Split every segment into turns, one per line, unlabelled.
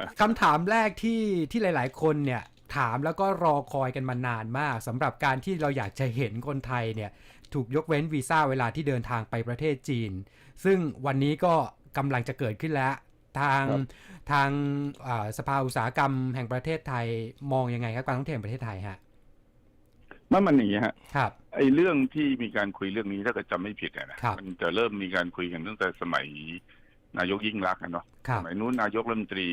ำคำถามแรกที่ที่หลาย ๆ คนเนี่ยถามแล้วก็รอคอยกันมานานมากสำหรับการที่เราอยากจะเห็นคนไทยเนี่ยถูกยกเว้นวีซ่าเวลาที่เดินทางไปประเทศจีน ซึ่งวันนี้ก็กำลังจะเกิดขึ้นแล้ว ทาง
ครับ
ทางอ่าสภาอุตสาหกรรมแห่งประเทศไทยมองยังไงครับการท่องเที่ยวแห่งประเทศไทยฮะ
มันมันอย่างนี้ฮะ
ครับ
ไอ้เรื่องที่มีการคุยเรื่องนี้ถ้าเกิดจำไม่ผิดอะนะครับมันจะเริ่มมีการคุยกันตั้งแต่สมัย นายกยิ่งรักษณ์อะเนาะ
ครั
ส
บ
มัยนู้นนายกรัฐมนตรี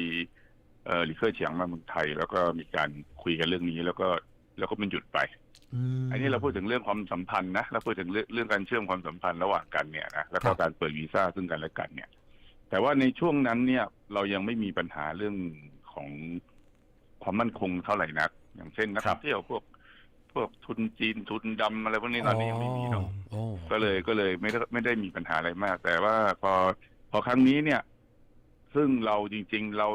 เอ่อหลีเค่อเฉียงมาเมืองไทย แล้วก็มีการคุยกันเรื่องนี้แล้วก็แล้วก็มันหยุดไป
ม
อันนี้เราพูดถึงเรื่องความสัมพันธ์นะเราพูดถึงเรื่องเรื่องการเชื่อมความสัมพันธ์ระหว่างกันเนี่ยนะแล้วก็
ครับ
การเปิดวีซ่าซึ่งกันและกันเนี่ย แต่ว่าในช่วงนั้นเนี่ยเรายังไม่มีปัญหาเรื่องของความมั่นคงเท่าไหร่นัก อย่างเช่นนัก
ครั
ท่อบงเที่ยวพวกพวกทุนจีนทุนดำอะไรพวกนี้ตอนนี้ยังไม่มีเนาะ
โอ้
ก็เลยก็เลยไม่ได้ไม่ได้มีปัญหาอะไรมาก แต่ว่าพอ พอครั้งนี้เนี่ย ซึ่งเราจริง ๆ เรา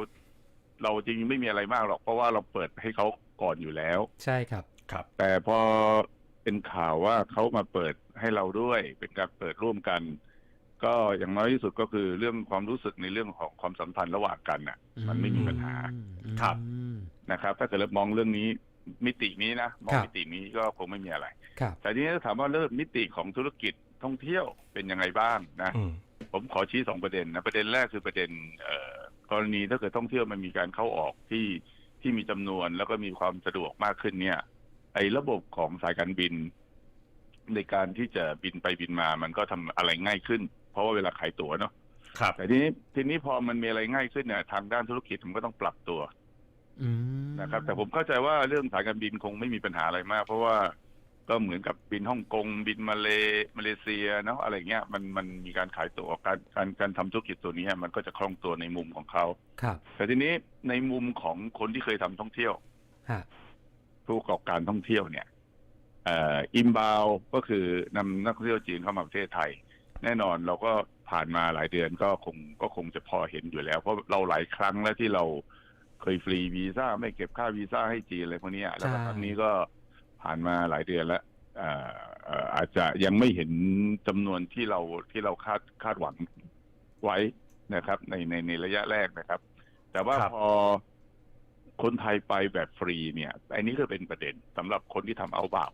เราจริงๆไม่มีอะไรมากหรอก เพราะว่าเราเปิดให้เขาก่อนอยู่แล้ว
ใช่ครับ
ครับ
แต่พอเป็นข่าวว่าเขามาเปิดให้เราด้วย เป็นการเปิดร่วมกัน ก็อย่างน้อยที่สุดก็คือเรื่องความรู้สึกในเรื่องของความสัมพันธ์ระหว่างกันน่ะ มันไม่มีปัญหา
ครับ
อืม
นะครับ ถ้าเกิดเรามองเรื่องนี้มิตินี้นะมอง
ครับ
มิตินี้ก็คงไม่มีอะไร
ครับ
แต่ทีนี้ถ้าถามว่าเรื่องมิติของธุรกิจท่องเที่ยวเป็นยังไงบ้างนะ
อืม
ผมขอชี้สองประเด็นนะประเด็นแรกคือประเด็นเอ่อกรณีถ้าเกิดท่องเที่ยวมันมีการเข้าออกที่ที่มีจำนวนแล้วก็มีความสะดวกมากขึ้นเนี่ย ไอ้ระบบของสายการบิน ในการที่จะบินไปบินมา มันก็ทำอะไรง่ายขึ้น เพราะว่าเวลาขายตั๋วเนาะ
ครับ
แต่ทีนี้ทีนี้พอมันมีอะไรง่ายขึ้นเนี่ยทางด้านธุรกิจมันก็ต้องปรับตัว
อืม
นะครับ แต่ผมเข้าใจว่าเรื่องสายการบินคงไม่มีปัญหาอะไรมาก เพราะว่า ก็เหมือนกับบินฮ่องกงบินมาเลมาเลเซียเนาะอะไรเงี้ยมันมันมีการขายตั๋วการการการทำธุรกิจตัวนี้มันก็จะคล่องตัวในมุมของเขา
ครับ
แต่ทีนี้ในมุมของคนที่เคยทำท่องเที่ยว
ฮะ
ผู้ประกอบการท่องเที่ยวเนี่ยเอ่ออิมบาวก็คือนำนักท่องเที่ยวจีนเข้ามาประเทศไทย แน่นอนเราก็ผ่านมาหลายเดือนก็คงก็คงจะพอเห็นอยู่แล้ว เพราะเราหลายครั้งแล้วที่เราเคยฟรีวีซ่าไม่เก็บค่าวีซ่าให้จีนอะไรพวกเนี้ยแล้วก็ครั้งนี้ก็ ผ่านมาหลายเดือนแล้วเอ่อเอ่ออาจจะยังไม่เห็นจำนวนที่เราที่เราคาดคาดหวังไว้นะครับ ในในในระยะแรกนะครับ แต่ว่า
ครับ
พอคนไทยไปแบบฟรีเนี่ยอันนี้ก็เป็นประเด็นสำหรับคนที่ทำเอาบ่าว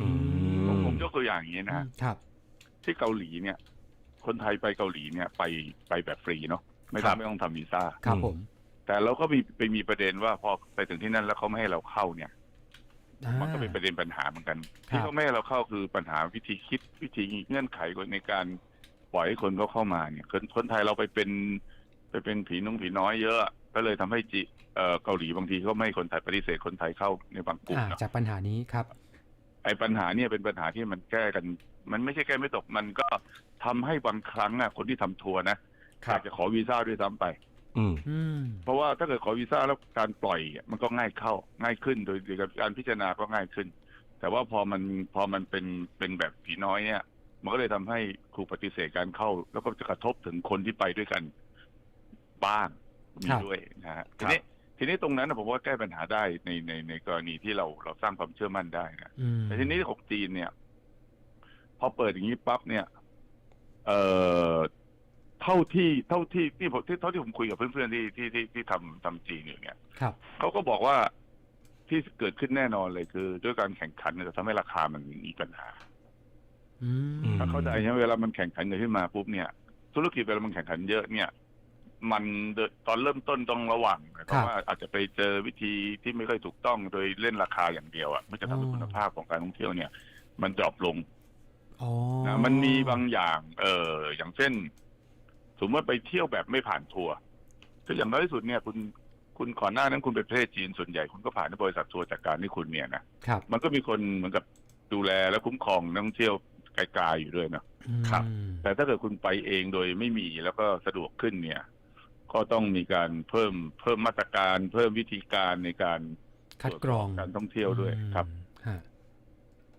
อื
ผม
ม
ผมยกตัวอย่างอย่างนี้นะฮะ
ครับ
ที่เกาหลีเนี่ย คนไทยไปเกาหลีเนี่ย ไปไปแบบฟรีเนาะไม่
ครั
ต้อง
บ
ไม่ต้องทำวีซ่า
ครับผม
แต่เราก็มีไปมีประเด็นว่าพอไปถึงที่นั่นแล้วเขาไม่ให้เราเข้าเนี่ย
อ่า
มันก็เป็นประเด็นปัญหาเหมือนกัน
ครับ
ที่เขาไม่ให้เราเข้าคือปัญหาวิธีคิดวิธีเงื่อนไขในการปล่อยให้คนเขาเข้ามาเนี่ยคนคนไทยเราไปเป็น ไปเป็นผีน้องผีน้อยเยอะ ก็เลยทำให้จีเอ่อเกาหลีบางทีก็ไม่ให้คนไทยปฏิเสธคนไทยเข้าในบางกลุ่ม
อ่า
เนาะ
จากปัญหานี้ครับ
ไอ้ปัญหาเนี่ยเป็นปัญหาที่มันแก้กัน มันไม่ใช่แก้ไม่ตกมันก็ทำให้บางครั้งอะคนที่ทำทัวร์นะอยากจะขอวีซ่าด้วยซ้ำไป
อืม
อืม
เพราะว่าถ้าเกิดขอวีซ่าแล้วการปล่อยมันก็ง่ายเข้า ง่ายขึ้นโดยโดยการพิจารณาก็ง่ายขึ้น แต่ว่าพอมันพอมันเป็นเป็นแบบผีน้อยเนี่ย มันก็เลยทำให้ครูปฏิเสธการเข้า แล้วก็จะกระทบถึงคนที่ไปด้วยกัน บ้างมี
ครับ
ด้วยนะฮะ
ค
ที
รับ
นี้ทีนี้ตรงนั้นนะผมว่าแก้ปัญหาได้ในในในกรณีที่เราเราสร้างความเชื่อมั่นได้นะ
อืม
แต่ทีนี้ของจีนเนี่ย พอเปิดอย่างนี้ปั๊บเนี่ย เอ่อ เท่าที่เท่าที่ที่ผมที่เท่าที่ผมคุยกับเพื่อนๆที่ที่ที่ที่ทำทำจีนอยู่เนี่ย
ครับ
เขาก็บอกว่าที่เกิดขึ้นแน่นอนเลยคือ ด้วยการแข่งขันเนี่ยจะทำให้ราคามันมีปัญหา
อืม
อืม
ถ้าเข้าใจใช่ไหมเวลามันแข่งขันกันขึ้นมาปุ๊บเนี่ย ธุรกิจเวลามันแข่งขันเยอะเนี่ย มันเดินตอนเริ่มต้นต้องระวังเพราะว่าอาจจะไปเจอวิธีที่ไม่ค่อยถูกต้องโดยเล่นราคาอย่างเดียวอะมันจะทำให้คุณภาพของการท่องเที่ยวเนี่ย มันดรอปลง
อ๋อ
นะมันมีบางอย่าง เอออย่างเช่น สมมติว่าไปเที่ยวแบบไม่ผ่านทัวร์คืออย่างน้อยที่สุดเนี่ยคุณคุณก่อนหน้านั้นคุณไปประเทศจีนส่วนใหญ่คุณก็ผ่านที่บริษัททัวร์จัดการที่คุณเนี่ยนะครับมันก็มีคนเหมือนกับดูแลและคุ้มครองนักท่องเที่ยวไกลๆอยู่ด้วยเนาะ
ครับ
อืม
แต่ถ้าเกิดคุณไปเองโดยไม่มีแล้วก็สะดวกขึ้นเนี่ย ก็ต้องมีการเพิ่มเพิ่มมาตรการ เพิ่มวิธีการในการ
คัดกรอง
ตวจสบการท่องเที่ยวด้วยครับ
ฮะ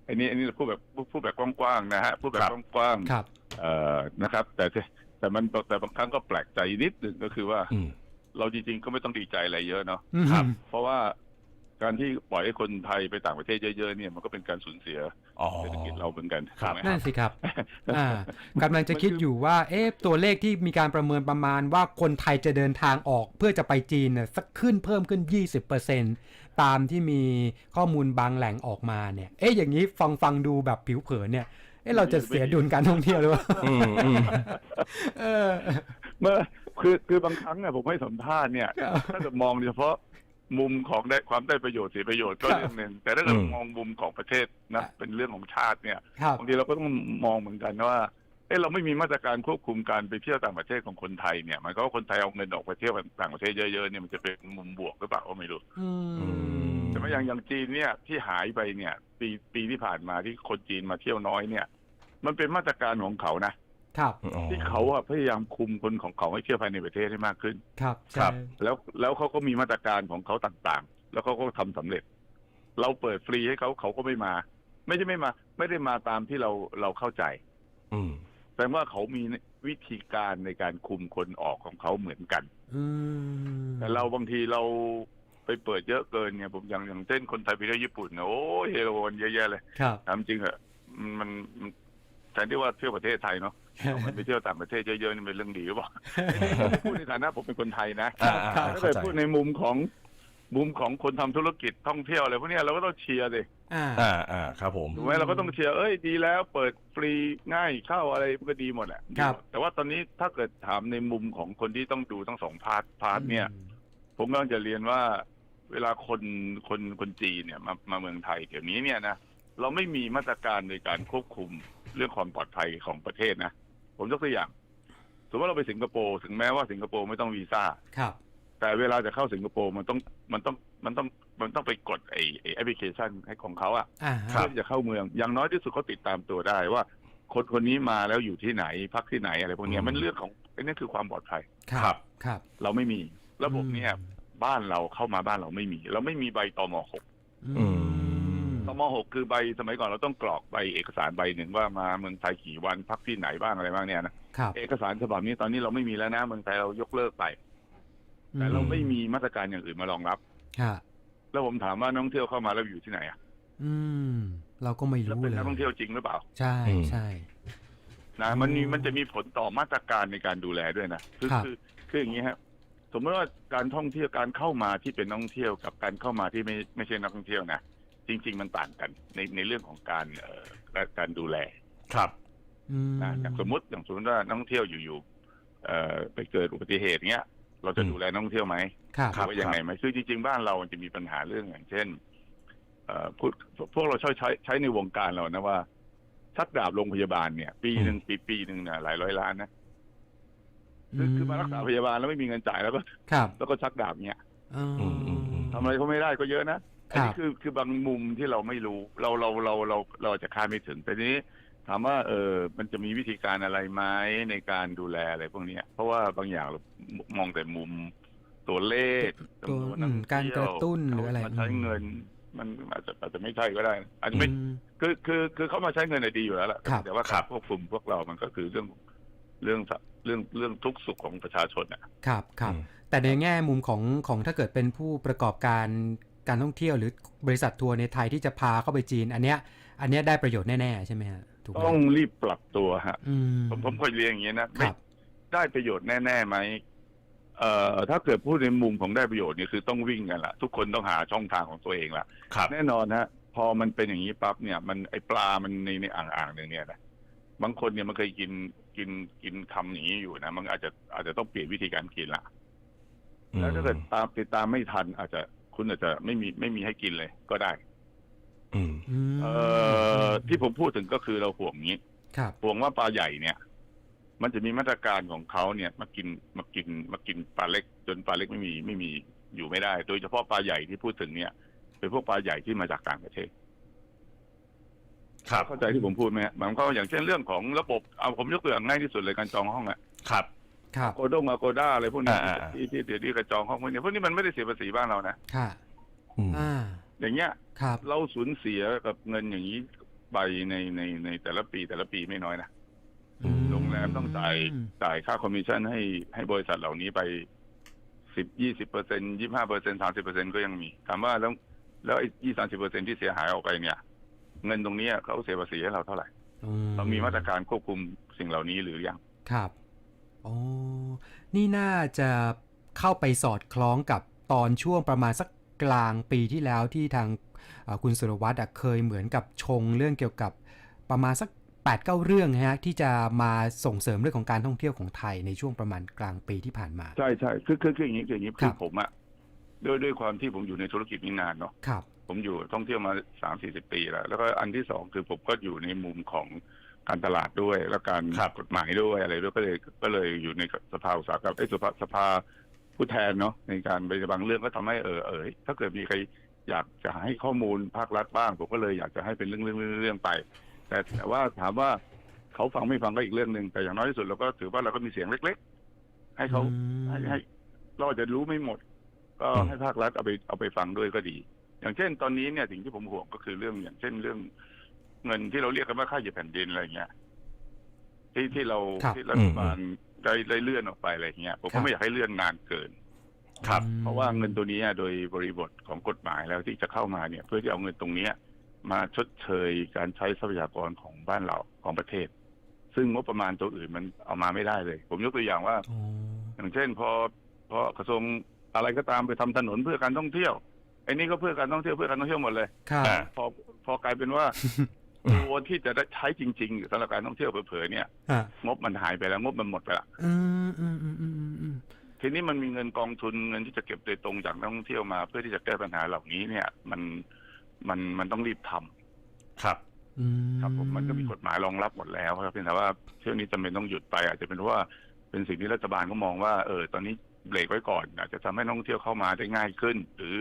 อันนี้อันนี้เราพูดแบบพูดแบบกว้างๆนะฮะพูดแบ
ครับบ
กว้างๆ
ครับ
เอ่อนะครับ แต่ แต่แต่มันแต่บางครั้งก็แปลกใจนิดหนึ่งก็คือว่า
อืม
เราจริงๆก็ไม่ต้องดีใจอะไรเยอะเนาะ
ครับ
เพราะว่าการที่ปล่อยให้คนไทยไปต่างประเทศเยอะๆเนี่ยมันก็เป็นการสูญเสีย
อ๋อ
เศรษฐกิจเราเหมือนกัน
ครับ
ถูกไหม
นั่นสิครับอ่ากำลังจะคิดอยู่ว่า เอ๊ะตัวเลขที่มีการประเมินประมาณว่าคนไทยจะเดินทางออก เพื่อจะไปจีนเนี่ยสักขึ้นเพิ่มขึ้น 20%ตามที่มีข้อมูลบางแหล่งออกมาเนี่ย เอ๊ะอย่างนี้ฟังฟังดูแบบผิวเผินเนี่ย เอ๊ะเราจะเสียดุลการท่องเที่ยวหรือเปล่า
อืมอืม
เออ
เมื่อคือคือบางครั้งเนี่ยผมให้สัมภาษณ์เนี่ย
ครับ
ถ้าเกิดมองเฉพาะมุมของได้ความได้ประโยชน์เสียประโยชน์ก็
ครับ
เรื่องหนึ่งแต่ถ้าเกิด
อืม
มองมุมของประเทศนะเป็นเรื่องของชาติเนี่ย
ครับ
บางทีเราก็ต้องมองเหมือนกันว่าเออเราไม่มีมาตรการควบคุมการไปเที่ยวต่างประเทศของคนไทยเนี่ยหมันก็ว่าคนไทยเอาเงินออกไปเที่ยวต่างประเทศเยอะๆเนี่ยมันจะเป็นมุมบวกหรือเปล่าก็ไม่รู้
อืม
แต่ว่าอย่างอย่างจีนเนี่ยที่หายไปเนี่ย ปีปีที่ผ่านมาที่คนจีนมาเที่ยวน้อยเนี่ย มันเป็นมาตรการของเขานะครับ
อ๋อ
ที่เขาอะพยายามคุมคนของเขาให้เที่ยวภายในประเทศให้มากขึ้น
ครับ
ครับ
ใช่
แล้วแล้วเขาก็มีมาตรการของเขาต่างๆ แล้วเขาก็ทำสำเร็จ เราเปิดฟรีให้เขาเขาก็ไม่มา ไม่ใช่ไม่มา ไม่ได้มาตามที่เราเราเข้าใจ
อืม
แต่ว่าเขามีวิธีการในการคุมคนออกของเขาเหมือนกัน
อืม
แต่เราบางทีเราไป เปิดเยอะเกินเนี่ยผมอย่างอย่างเช่นคนไทยไปเที่ยวญี่ปุ่นเนี่ยโอ้ยเฮโรนเยอะแยะเลย
ครับ
ถามจริงเหอะมันมันแทนที่ว่าเที่ยวประเทศไทยเนาะมันไปเที่ยวต่างประเทศเยอะๆนี่เป็นเรื่องดีหรือเปล่าพูดในฐานะผมเป็นคนไทยนะ
อ่า
ครับ
อ่า
ถ้า
เข้า
เกิด
ใจ
พูดในมุมของมุมของคนทำธุรกิจท่องเที่ยวอะไรพวกเนี้ยเราก็ต้องเชียร์สิ
อ่า
อ่าอ่าครับผม
ถูกไหมเราก็ต้องเชียร์เอ้ยดีแล้วเปิดฟรีง่ายเข้าอะไรมันก็ดีหมดแหละ
ครับ
แต่ว่าตอนนี้ถ้าเกิดถามในมุมของคนที่ต้องดูทั้งสองพาร์ทพาร์ทเนี่ย ผมกำลังจะเรียนว่า เวลาคนคนคนจีนเนี่ยมามาเมืองไทยเดี๋ยวนี้เนี่ยนะเราไม่มีมาตรการในการควบคุมเรื่องความปลอดภัยของประเทศนะ ผมยกตัวอย่าง สมมติว่าเราไปสิงคโปร์ถึงแม้ว่าสิงคโปร์ไม่ต้องวีซ่า
ครับ
แต่เวลาจะเข้าสิงคโปร์มันต้องมันต้องมันต้องมันต้องไปกดไอ้ไอ้แอปพลิเคชันให้ของเขาอะ
อ่า
เพื่อที่จะเข้าเมืองอย่างน้อยที่สุดเขาติดตามตัวได้ว่าคนคนนี้มาแล้วอยู่ที่ไหนพักที่ไหนอะไรพวกเนี้ย
อืม
มันเรื่องของไอ้นี่คือความปลอดภัย
ครับ ครับ
เราไม่มีระบบเนี่ย บ้านเราเข้ามาบ้านเราไม่มี เราไม่มีใบตมหก
อืม
ตมหกคือใบสมัยก่อนเราต้องกรอกใบเอกสารใบหนึ่งว่ามาเมืองไทยกี่วันพักที่ไหนบ้างอะไรบ้างเนี่ยนะครับเอกสารฉบับนี้ตอนนี้เราไม่มีแล้วนะเมืองไทยเรายกเลิกไป แต่เราไม่มีมาตรการอย่างอื่นมารองรับ
ฮะ
แล้วผมถามว่านักท่องเที่ยวเข้ามาแล้วอยู่ที่ไหนอะ
อืม เราก็ไม่
แล้ว
รู้
เป็น
เลย
นักท่องเที่ยวจริงหรือเปล่า
ใช่
อืม
ใช่
นะมันมี
อืม
มันจะมีผลต่อมาตรการในการดูแลด้วยนะคือ
ครับ
คือคืออย่างนี้ครับ สมมติว่าการท่องเที่ยวการเข้ามาที่เป็นนักท่องเที่ยวกับการเข้ามาที่ไม่ไม่ใช่นักท่องเที่ยวนะจริง ๆ มันต่างกันในในเรื่องของการเอ่อการดูแล
ครับ
อืม
นะอย่างสมมติอย่างสมมติว่านักท่องเที่ยวอยู่ๆเอ่อไปเกิดอุบัติเหตุเงี้ย เราจะ
อืม
ดูแลนักท่องเที่ยวไหม
ครับ
หรือว่ายังไงไหมคือจริง ๆ บ้านเรามันจะมีปัญหาเรื่องอย่างเช่นเอ่อพูดพวกเราใช้ใช้ใช้ในวงการเรานะว่าชักดาบโรงพยาบาลเนี่ย ปีหนึ่งปีปีหนึ่งเนี่ยหลายร้อยล้านนะ คือคือมารักษาพยาบาลแล้วไม่มีเงินจ่ายแล้วก็
ครับ
แล้วก็ชักดาบเนี่ย
อืม
อืมอืมอืม
ทำอะไรเขาไม่ได้ก็เยอะนะอันนี้
ครับ
คือคือบางมุมที่เราไม่รู้เราเราเราเราเราอาจจะคาดไม่ถึงแต่ทีนี้ ถามว่าเออมันจะมีวิธีการอะไรไหมในการดูแลอะไรพวกเนี้ย เพราะว่าบางอย่างเรามองแต่มุมตัวเลข
ตัว
จำนวนนั
อืม
ท่อง
การ
เที่ยว
กระตุ้นหรืออะไร
เามาใช้
อืม
เงิน มันอาจจะอาจจะไม่ใช่ก็ได้นะอาจจะไม่
อืม
คือคือคือเขามาใช้เงินน่ะดีอยู่แล้วล่ะ
ครับ
แต่ว่า
ครั
การ
บ
ควบคุมพวกเรามันก็คือเรื่องเรื่อง เรื่องเรื่องทุกข์สุขของประชาชนอะ
ครับครับ
อืม
แต่ในแง่มุมของของถ้าเกิดเป็นผู้ประกอบการการท่องเที่ยวหรือบริษัททัวร์ในไทยที่จะพาเข้าไปจีน อันเนี้ย อันเนี้ยได้ประโยชน์แน่ๆใช่ไหมฮะถูกไหม
ต้องรีบปรับตัวฮะ
อืม
ผมผมเคยเรียนอย่างนี้นะ
ค
ไม่
รับ
ได้ประโยชน์แน่ๆไหมเอ่อถ้าเกิดพูดในมุมของได้ประโยชน์เนี่ยคือต้องวิ่งกันละทุกคนต้องหาช่องทางของตัวเองละ
ครับ
แน่นอนฮะพอมันเป็นอย่างนี้ปั๊บเนี่ย มันไอปลามันในในอ่างอ่างๆหนึ่งเนี่ยนะบางคนเนี่ยมันเคยกิน กินกินคำอย่างนี้อยู่นะมันอาจจะอาจจะต้องเปลี่ยนวิธีการกินละแล้วถ้าเกิดตามติดตามไม่ทัน อาจจะคุณอาจจะไม่มีไม่มีให้กินเลยก็ได้
อืม
อืม
เอ่อที่ผมพูดถึงก็คือเราห่วงนี้
ครับ
ห่วงว่าปลาใหญ่เนี่ย มันจะมีมาตรการของเขาเนี่ย มากินมากินมากินปลาเล็ก จนปลาเล็กไม่มีไม่มีอยู่ไม่ได้ โดยเฉพาะปลาใหญ่ที่พูดถึงเนี่ยเป็นพวกปลาใหญ่ที่มาจากต่างประเทศ
ครับ
เข้าใจที่ผมพูดไหมฮะหมายความว่าอย่างเช่นเรื่องของระบบเอาผมยกตัวอย่างง่ายที่สุดเลยการจองห้องอะ
ครับ
ครับ
โกดงอโกด้าอะไรพวกนี้
อ่าๆ
ที่ที่เดี๋ยวนี้กระจองห้องพวกนี้พวกนี้มันไม่ได้เสียภาษีบ้านเรานะ
ค่ะ
อืม
อ่า
อย่างเงี้ย
ครับ
เราสูญเสียกับเงินอย่างนี้ไปในในในแต่ละปีแต่ละปีไม่น้อยนะ
อืม
โรงแรมต้องจ่ายจ่ายค่าคอมมิชชั่นให้ให้บริษัทเหล่านี้ไปสิบยี่สิบเปอร์เซ็นยี่ห้าเปอร์เซ็นสามสิบเปอร์เซ็นก็ยังมีถามว่าแล้วแล้วไอ้ยี่สามสิบเปอร์เซ็นที่เสียหายออกไปเนี่ย เงินตรงเนี้ยเขาเสียภาษีให้เราเท่าไหร่
อื
เรามีมาตรการควบคุมสิ่งเหล่านี้หรือยัง
ครับโอ้นี่น่าจะเข้าไปสอดคล้องกับตอนช่วงประมาณสักกลางปีที่แล้วที่ทางเอ่อคุณสุรวัตรอะเคยเหมือนกับชงเรื่องเกี่ยวกับประมาณสัก8ปดเเรื่องนะฮะที่จะมาส่งเสริมเรื่องของการท่องเที่ยวของไทยในช่วงประมาณกลางปีที่ผ่านมา
ใช่ใช่คือคือคืออย่างนี้คืออย่างนี้
ค
คื
รั
อบผมอะด้วยด้วยความที่ผมอยู่ในธุรกิจนี้นานเนาะ
ครับ
ผมอยู่ท่องเที่ยวมาสามสี่สิบปีแล้ว แล้วก็อันที่สองคือผมก็อยู่ในมุมของการตลาดด้วย แล้วการ
ครับ
กฎหมายด้วยอะไรด้วยก็เลยก็เลยอยู่ในสภาอุตสาหกรรมไอ้ยสภาสภาผู้แทนเนาะในการไปบางเรื่องก็ทำให้เออเออถ้าเกิดมีใครอยากจะให้ข้อมูลภาครัฐบ้าง ผมก็เลยอยากจะให้เป็นเรื่องเรื่องเรื่องเรื่องไป แต่แต่ว่าถามว่าเขาฟังไม่ฟังก็อีกเรื่องหนึ่งแต่อย่างน้อยที่สุดเราก็ถือว่าเราก็มีเสียงเล็ก ๆ ให้เขา
อืม
ให้ให้เราอาจจะรู้ไม่หมด ก็
อืม
ให้ภาครัฐเอาไปเอาไปฟังด้วยก็ดี อย่างเช่นตอนนี้เนี่ยสิ่งที่ผมห่วงก็คือเรื่องอย่างเช่นเรื่อง เงินที่เราเรียกกันว่าค่าเหยียบแผ่นดินอะไรเงี้ยที่ที่เรา
ครับ
ที่รัฐบาลได้ได้เลื่อนออกไปอะไรเงี้ยผม
ครั
ก็
บ
ไม่อยากให้เลื่อนนานเกิน
ครับ
เพราะว่าเงินตัวนี้โดยบริบทของกฎหมายแล้วที่จะเข้ามาเนี่ย เพื่อที่เอาเงินตรงเนี้ย มาชดเชยการใช้ทรัพยากรของบ้านเราของประเทศ ซึ่งงบประมาณตัวอื่นมันเอามาไม่ได้เลย ผมยกตัวอย่างว่า
โอ้
อย่างเช่นพอพอกระทรวงอะไรก็ตามไปทำถนนเพื่อการท่องเที่ยว ไอ้นี่ก็เพื่อการท่องเที่ยวเพื่อการท่องเที่ยวหมดเลย
ครับ
อ่า
พอพอกลายเป็นว่า ตัวที่จะได้ใช้จริงๆสำหรับการท่องเที่ยวเผลอๆเนี่ย
อะ
งบมันหายไปแล้ว งบมันหมดไปละ
อืมอืมอืมอืมอืมอืม
ทีนี้มันมีเงินกองทุนเงินที่จะเก็บโดยตรงจากนักท่องเที่ยวมา เพื่อที่จะแก้ปัญหาเหล่านี้เนี่ย มันมันมันต้องรีบทำ
ครับ
อืม
ครับผมมันก็มีกฎหมายรองรับหมดแล้วครับเพียงแต่ว่าเที่ยวนี้จำเป็นต้องหยุดไป อาจจะเป็นเพราะว่าเป็นสิ่งที่รัฐบาลก็มองว่าเออตอนนี้เบรกไว้ก่อน อาจจะทำให้นักท่องเที่ยวเข้ามาได้ง่ายขึ้น หรือ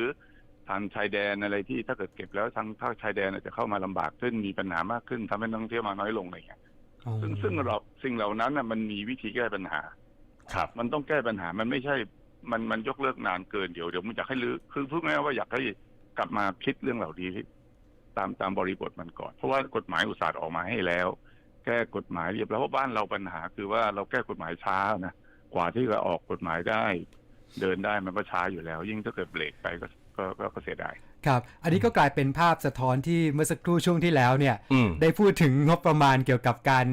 ทางชายแดนอะไรที่ถ้าเกิดเก็บแล้วทางภาคชายแดนอาจจะเข้ามาลำบากขึ้นมีปัญหามากขึ้นทำให้นักท่องเที่ยวมาน้อยลงอะไรอย่างเงี้ย
โอ้
ซึ่งซึ่งเราสิ่งเหล่านั้นน่ะมันมีวิธีแก้ปัญหา
ครับ
มันต้องแก้ปัญหามันไม่ใช่มันมันยกเลิกนานเกินเดี๋ยวเดี๋ยวมันอยากให้ลือคือพูดง่ายๆว่าอยากให้กลับมาคิดเรื่องเหล่านี้ตามตามบริบทมันก่อน เพราะว่ากฎหมายอุตสาห์ออกมาให้แล้ว แก้กฎหมายเรียบร้อยเพราะบ้านเราปัญหา คือว่าเราแก้กฎหมายช้านะกว่าที่จะออกกฎหมายได้ เดินได้มันก็ช้าอยู่แล้ว ยิ่งถ้าเกิดเบรกไปก็ ก็ก็ก็เสียดาย
ครับ อันนี้ก็กลายเป็นภาพสะท้อนที่เมื่อสักครู่ช่วงที่แล้วเนี่ย
อืม
ได้พูดถึงงบประมาณเกี่ยวกับการ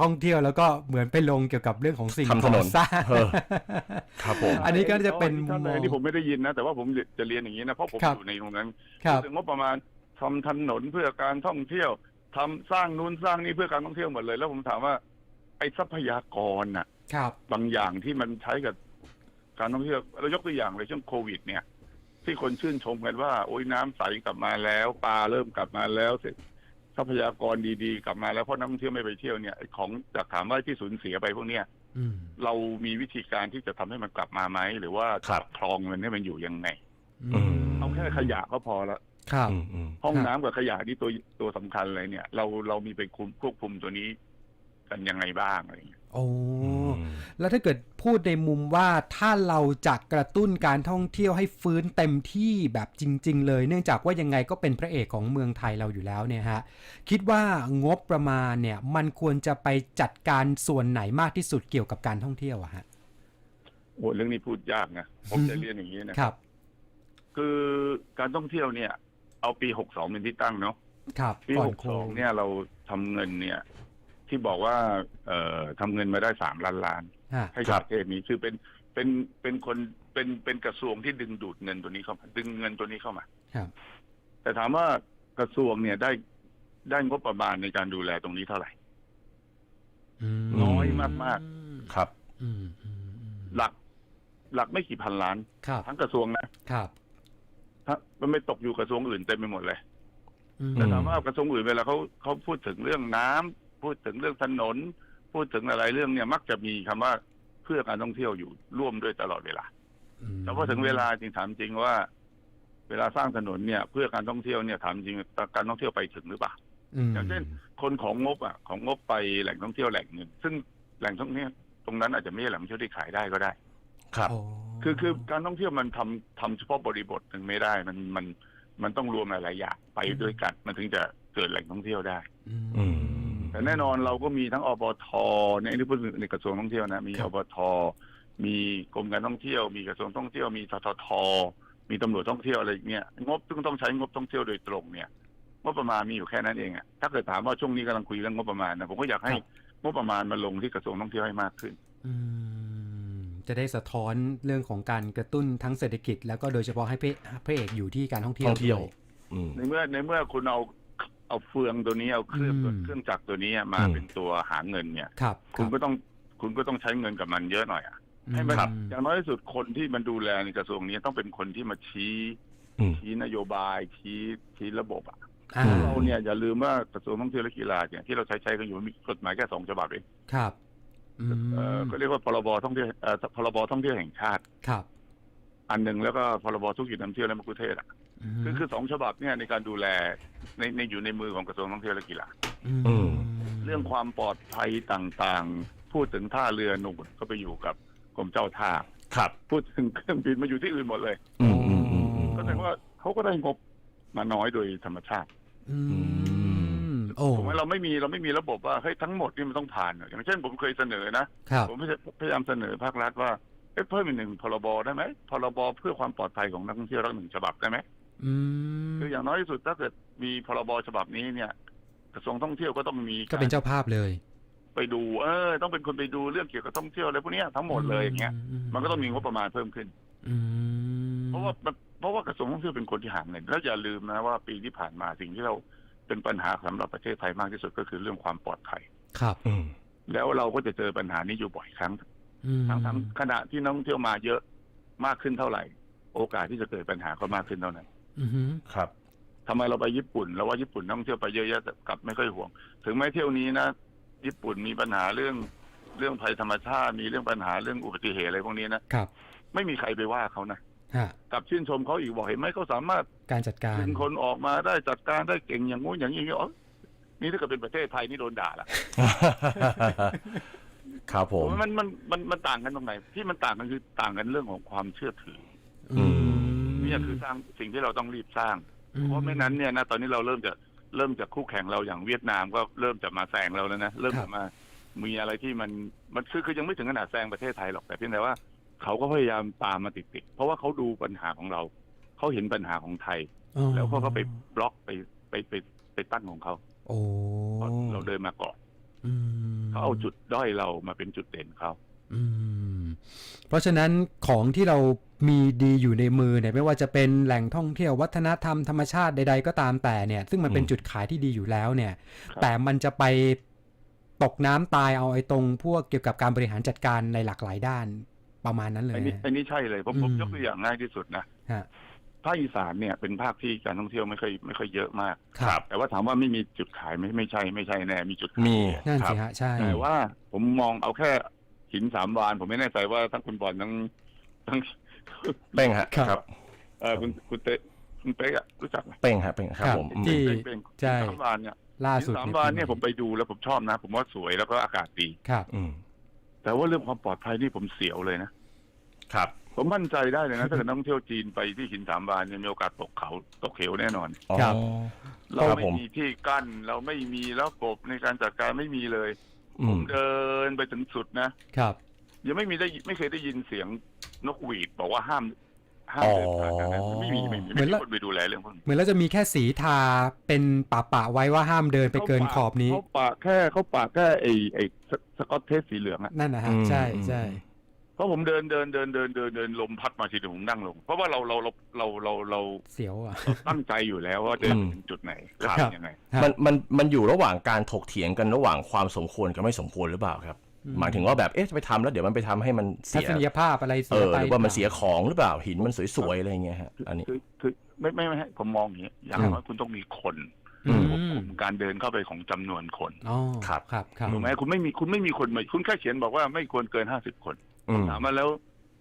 ท่องเที่ยวแล้วก็เหมือนไปลงเกี่ยวกับเรื่องของสิ่ง
ทำถนน
ก่อสร้าง
เออครับผม
อันนี้ก็จะเป็น
ท่าน
มุมมอง
ที่ผมไม่ได้ยินนะ แต่ว่าผมจะเรียนอย่างนี้นะ เพราะผม
ครับ
อยู่ในตรงนั้น
ครับ
ถึงงบประมาณทำถนนเพื่อการท่องเที่ยวทำสร้างนู้นสร้างนี่เพื่อการท่องเที่ยวหมดเลย แล้วผมถามว่า ไอ้ทรัพยากรน่ะ
ครับ
บางอย่างที่มันใช้กับการท่องเที่ยวเรายกตัวอย่างเลยช่วงโควิด เนี่ย ที่คนชื่นชมกันว่า โอ้ยน้ำใสกลับมาแล้ว ปลาเริ่มกลับมาแล้วเสร็จทรัพยากรดีๆ กลับมาแล้วเพราะนักท่องเที่ยวไม่ไปเที่ยวเนี่ยไอ้ของจากถามว่าที่สูญเสียไปพวกเนี้ย
อืม
เรามีวิธีการที่จะทำให้มันกลับมาไหมหรือว่า
ครับ
คลองมันให้มันอยู่ยังไง
อืม
เอาแค่ขยะก็พอละ
ครับ
อืมอืม
ห้อง
ครับ
น้ำกับขยะนี่ตัวตัวสำคัญเลยเนี่ย เราเรามีไปคุมควบคุมตัวนี้ กันยังไงบ้างอะไรอย่างเงี้ย
โอ้
อืม
แล้วถ้าเกิดพูดในมุมว่าถ้าเราจะกระตุ้นการท่องเที่ยวให้ฟื้นเต็มที่แบบจริง ๆ เลย เนื่องจากว่ายังไงก็เป็นพระเอกของเมืองไทยเราอยู่แล้วเนี่ยฮะคิดว่างบประมาณเนี่ยมันควรจะไปจัดการส่วนไหนมากที่สุดเกี่ยวกับการท่องเที่ยวอะฮะ
โอ้เรื่องนี้พูดยากนะผมจะเรียนอย่างนี้นะครับ คือการท่องเที่ยวเนี่ย เอาปีหกสองเป็นที่ตั้งเนาะ
ครับ
ปี
ก่อ
ห
น
ก
โค
สอง
วิด
เนี่ยเราทำเงินเนี่ย ที่บอกว่า เอ่อทำเงินมาได้สามล้านล้าน
ฮะ
ให้กับประเทศนี้คือเป็นเป็นเป็นคนเป็นเป็นกระทรวงที่ดึงดูดเงินตัวนี้เข้ามาดึงเงินตัวนี้เข้ามา
ครับ
แต่ถามว่ากระทรวงเนี่ยได้ได้งบประมาณในการดูแลตรงนี้เท่าไหร่
ม
น้อยมาก
ครับ
อืมอืมอืม
หลัก หลักไม่กี่พันล้าน
ครับ
ทั้งกระทรวงนะครับ ถ้ามันไม่ตกอยู่กระทรวงอื่นเต็มไปหมดเลย
อืม
แต่ถามว่ากระทรวงอื่นเวลาเขาเขาพูดถึงเรื่องน้ำ พูดถึงเรื่องถนน พูดถึงอะไรเรื่องเนี่ยมักจะมีคำว่าเพื่อการท่องเที่ยวอยู่ร่วมด้วยตลอดเวลา
อืม
แล้วพอถึงเวลาจริงถามจริงว่า เวลาสร้างถนนเนี่ย เพื่อการท่องเที่ยวเนี่ยถามจริงการท่องเที่ยวไปถึงหรือเปล่า
ม
อย่างเช่น คนของงบอะของงบไปแหล่งท่องเที่ยวแหล่งหนึ่งซึ่งแหล่งท่องเที่ยวตรงนั้นอาจจะไม่ใช่แหล่งท่องเที่ยวที่ขายได้ก็ได้
ครับ
โอ้
คือคือการท่องเที่ยวมันทำทำเฉพาะบริบทหนึ่งไม่ได้ มันมันมันต้องรวมหลายๆอย่างไปด้วยกัน มันถึงจะเกิดแหล่งท่องเที่ยวได้
อืม
อืม
แต่แน่นอนเราก็มีทั้งอบทในนี่พูดถึงในกระทรวงท่องเที่ยวนะมี
ครั
อบบทมีกรมการท่องเที่ยว มีกระทรวงท่องเที่ยวมีทททมีตำรวจท่องเที่ยวอะไรอย่างเงี้ยงบซึ่งต้องใช้งบท่องเที่ยวโดยตรงเนี่ยงบประมาณมีอยู่แค่นั้นเองอะถ้าเกิดถามว่าช่วงนี้กำลังคุยเรื่องงบประมาณนะผมก็อยากให้
ครับ
งบประมาณมาลงที่กระทรวงท่องเที่ยวให้มากขึ้น
อืมจะได้สะท้อนเรื่องของการกระตุ้นทั้งเศรษฐกิจ แล้วก็โดยเฉพาะให้พระพระเอกอยู่ที่การท่องเที่ยว
ท่องเที่ยว
ด้
อืม
ในเมื่อในเมื่อคุณเอา เอาเฟืองตัวนี้เอาเครื่อง
อืม
เครื่องจักรตัวนี้มา
อืม
เป็นตัวหาเงินเนี่ย
ครับ
คุณก็ต้องคุณก็ต้องใช้เงินกับมันเยอะหน่อยอะให้มัน
ครับ
อย่างน้อยที่สุดคนที่มันดูแลในกระทรวงนี้ต้องเป็นคนที่มาชี้
อืม
ชี้นโยบายชี้ชี้ระบบอะ
อ่า
อืม
เราเนี่ยอย่าลืมว่ากระทรวงท่องเที่ยวและกีฬาเนี่ยที่เราใช้ใช้กันอยู่มีกฎหมายแค่สองฉบับเอง
ครับอืม
เอ่อก็เรียกว่าพรบท่องเที่ยวเอ่อพรบท่องเที่ยวแห่งชาติ
ครับ
อันหนึ่งแล้วก็พรบธุรกิจนำเที่ยวและมะกุเทศอะ คือคือสองฉบับเนี่ยในการดูแลในในอยู่ในมือของกระทรวงท่องเที่ยวและกีฬา
อืม
เรื่องความปลอดภัยต่างๆ พูดถึงท่าเรือหนุ่มก็ไปอยู่กับกรมเจ้าท่า
ครับ
พูดถึงเครื่องบินมาอยู่ที่อื่นหมดเลย
อืมอืมอืมอืม
ก็แสดงว่าเขาก็ได้งบมาน้อยโดยธรรมชาติ
อืมโอ้
ถูกไหมเราไม่มีเราไม่มีระบบว่าเฮ้ยทั้งหมดนี่มันต้องผ่านอย่างเช่นผมเคยเสนอนะ ครับผมพยายามเสนอภาครัฐว่าเอ้ยเพิ่มอีกหนึ่งพรบได้ไหมพรบเพื่อความปลอดภัยของนักท่องเที่ยวรักหนึ่งฉบับได้ไหม
อืม
คืออย่างน้อยที่สุดถ้าเกิดมีพรบฉบับนี้เนี่ย กระทรวงท่องเที่ยวก็ต้องมี
ก็เป็นเจ้าภาพเลย
ไปดู เออ ต้องเป็นคนไปดูเรื่องเกี่ยวกับท่องเที่ยวอะไรพวกเนี้ยทั้งหมดเลยอย่างเงี้ยมันก็ต้องมีงบประมาณเพิ่มขึ้น
อืม
เพราะว่ามันเพราะว่ากระทรวงท่องเที่ยวเป็นคนที่หาเงินแล้วอย่าลืมนะว่าปีที่ผ่านมาสิ่งที่เราเป็นปัญหาสำหรับประเทศไทยมากที่สุดก็คือเรื่องความปลอดภัย
ครับ
อืม
แล้วเราก็จะเจอปัญหานี้อยู่บ่อยครั้ง
อืม
ทั้งทั้งขณะที่นักท่องเที่ยวมาเยอะมากขึ้นเท่าไหร่ โอกาสที่จะเกิดปัญหาก็มากขึ้นเท่านั้น
อืม
ครับ
ทำไมเราไปญี่ปุ่นเราว่าญี่ปุ่นนักท่องเที่ยวไปเยอะแยะแต่กลับไม่ค่อยห่วง ถึงแม้เที่ยวนี้นะญี่ปุ่นมีปัญหาเรื่องเรื่องภัยธรรมชาติมีเรื่องปัญหาเรื่องอุบัติเหตุอะไรพวกนี้นะครับไม่มีใครไปว่าเขานะ
ฮะ
กลับชื่นชมเขาอีกบอกเห็นไหมเขาสามารถ
การจัดการ
ดึงคนออกมาได้จัดการได้เก่งอย่างงู้นอย่างนี้อ๋อนี่ถ้าเกิดเป็นประเทศไทยนี่โดนด่าละ
ครับผม
มันมันมันมันต่างกันตรงไหน ที่มันต่างกันคือต่างกันเรื่องของความเชื่อถือ
อืม
นี่คือสร้างสิ่งที่เราต้องรีบสร้าง เพราะไม่นั้นเนี่ยนะตอนนี้เราเริ่มจะเริ่มจากคู่แข่งเราอย่างเวียดนามก็เริ่มจะมาแซงเราแล้วนะเริ่มจะมามีอะไรที่มันมันคือคือยังไม่ถึงขนาดแซงประเทศไทยหรอกแต่เพียงแต่ว่าเขาก็พยายามตามมาติดๆเพราะว่าเขาดูปัญหาของเรา เขาเห็นปัญหาของไทย
อ๋อ
แล้วเขาก็ไปบล็อกไปไปไปไปตั้งของเขา
โอ้
เพราะเราเดินมาก่อน
อืม
เขาเอาจุดด้อยเรามาเป็นจุดเด่นเขา
อืมเพราะฉะนั้นของที่เรา มีดีอยู่ในมือเนี่ยไม่ว่าจะเป็นแหล่งท่องเที่ยววัฒนธรรมธรรมชาติใด ๆ ก็ตามแต่เนี่ย ซึ่งมันเป็น
อืม
จุดขายที่ดีอยู่แล้วเนี่ย
ครับ
แต่มันจะไปตกน้ำตายเอาไอ้ตรง พวกเกี่ยวกับการบริหารจัดการในหลากหลายด้านประมาณนั้นเลย
อันนี้
นะ
อันนี้ใช่เลยผมผม
อืม
ยกตัวอย่างง่ายที่สุดนะ
ฮะ
ภาคอีสานเนี่ยเป็นภาคที่การท่องเที่ยวไม่ค่อยไม่ค่อยเยอะมาก
ครับ
แต่ว่าถามว่าไม่มีจุดขายไหม่ไม่ใช่ไม่ใช่แน่มีจุดขาย
มี
นั่น
ครั
สิ
บ
ฮะใช่
แต่ว่าผมมองเอาแค่หินสามวาน ผมไม่แน่ใจว่าทั้งคุณบอลทั้งทั้ง
เป้งฮะครับ
เออคุณคุณเตะคุณเป๊กอะรู้จักไหม
เป้งฮะเป้งครับผมอืม
ที่
เป้งเป้ง
ใช่
หินสามวานเนี่ย
ล่า
หิน
สุด
สามวานเนี่ยผมไปดูแล้วผมชอบนะ ผมว่าสวยแล้วก็อากาศดี
ครับ
อืม
แต่ว่าเรื่องความปลอดภัยนี่ผมเสียวเลยนะ ครับ ผมมั่นใจได้เลยนะ ถ้าเกิดนักท่องเที่ยวจีนไปที่หินสามวานเนี่ยมีโอกาสตกเขาตกเหวแน่นอน
อ๋อ
ครับ
เรา
ครับ
ไม่
ผม
มีที่กั้น เราไม่มีระบบในการจัดการไม่มีเลย
อื
ผมมเดินไปถึงสุดนะ
ครับ
ยังไม่มีได้ไม่เคยได้ยินเสียง นกหวีดบอกว่าห้ามห้ามเดินผ่านทางนั้นไม่มีไม่มี
เหมื
ไม่
อน
มี
ละ
คนไปดูแลเรื่องพวกนี้
เหมือนเราจะมีแค่สีทาเป็นป่าป่าๆไว้ว่าห้ามเดินไปเกินขอบนี้
เขาปากแค่เขาปากแค่ไอ้ไอ้สสกอตเทปสีเหลืองอะ
นั่นนะฮะใช่ใช่
เพราะผมเดินเดินเดินเดินเดินเดินลมพัดมาทีเดียวผมนั่งลง เพราะว่าเราเราเราเราเราเรา
เสียวอะ
เราตั้งใจอยู่แล้วว่าจะไปถึงจุดไหนแล้ว
ครับ
ทำยังไง
ฮะ
มันมันมันอยู่ระหว่างการถกเถียงกันระหว่างความสมควรกับไม่สมควรหรือเปล่าครับ
อืม
หมายถึงว่าแบบเอ๊ะจะไปทำแล้วเดี๋ยวมันไปทำให้มันเสี
ทั
ย
ศนียภาพอะไร
เอ
เสีย
อ
ไป
หรือว่ามันเสียของหรือเปล่าหินมันสวยๆอะไรอย่างเงี้ยฮะอันนี้
คือคือไม่ไม่ไม่ให้ผมมองอย่างนี้อย่าง
อืม
น้อยคุณต้องมีคน
อืม
ควบคุมการเดินเข้าไปของจำนวนคน
อ๋อ
ครับ
ครับครับ
ถูกไหมคุณไม่มีคุณไม่มีคนมาคุณแค่เขียนบอกว่าไม่ควรเกินห้าสิบคน
อืม
ถามมาแล้ว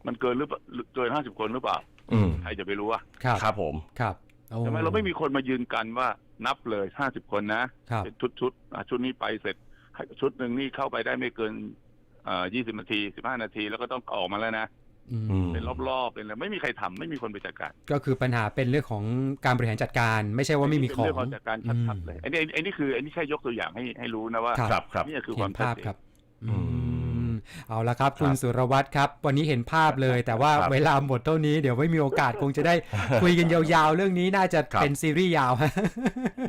มันเกินหรือเปล่าเกินห้าสิบคนหรือเปล่า
อืม
ใครจะไปรู้อะ
ครับ
ครับผม
ครับโอ้
ทำไมเราไม่มีคนมายืนกันว่านับเลยห้าสิบคนนะครับ เป็นชุดชุดๆอะชุดนี้ไปเสร็จให้ ชุดหนึ่งนี่เข้าไปได้ไม่เกินเอ่อยี่สิบนาทีสิบห้านาทีแล้วก็ต้องออกมาแล้วนะ
อืม
อืม
เป็นรอบๆเป็นอะไรไม่มีใครทำไม่มีคนไปจัดการ
ก็คือปัญหาเป็นเรื่องของการบริหารจัดการ ไม่ใช่ว่าไม่มีขอ
เป็น
ง
เรื่องของจัดการชัดๆเลยอันนี้อันนี้คืออันนี้แค่ยกตัวอย่างให้ให้รู้นะว่า
ครับ
ครับครับ
นี่คือค
เห็
วาม
น
ชัด
ภาพ
เจน
ครับ
อื
อืม เอาละครับ คุณสุรวัตรครับ วันนี้เห็นภาพเลย แต่ว่า
ครับ
เวลาหมดเท่านี้เดี๋ยวไม่มีโอกาสคงจะได้คุยกันยาวๆ เรื่องนี้น่าจะ
ครับ
เป็นซีรีส์ยาว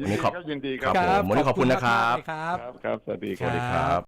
วันนี้ขอบ
ยินดีค
ครั
รับ
ผมวันนี้ขอบคุณนะครับ
มากๆเลยครับ
ครับครับ สวัสดีค
สวัสดีค
รั
รับบ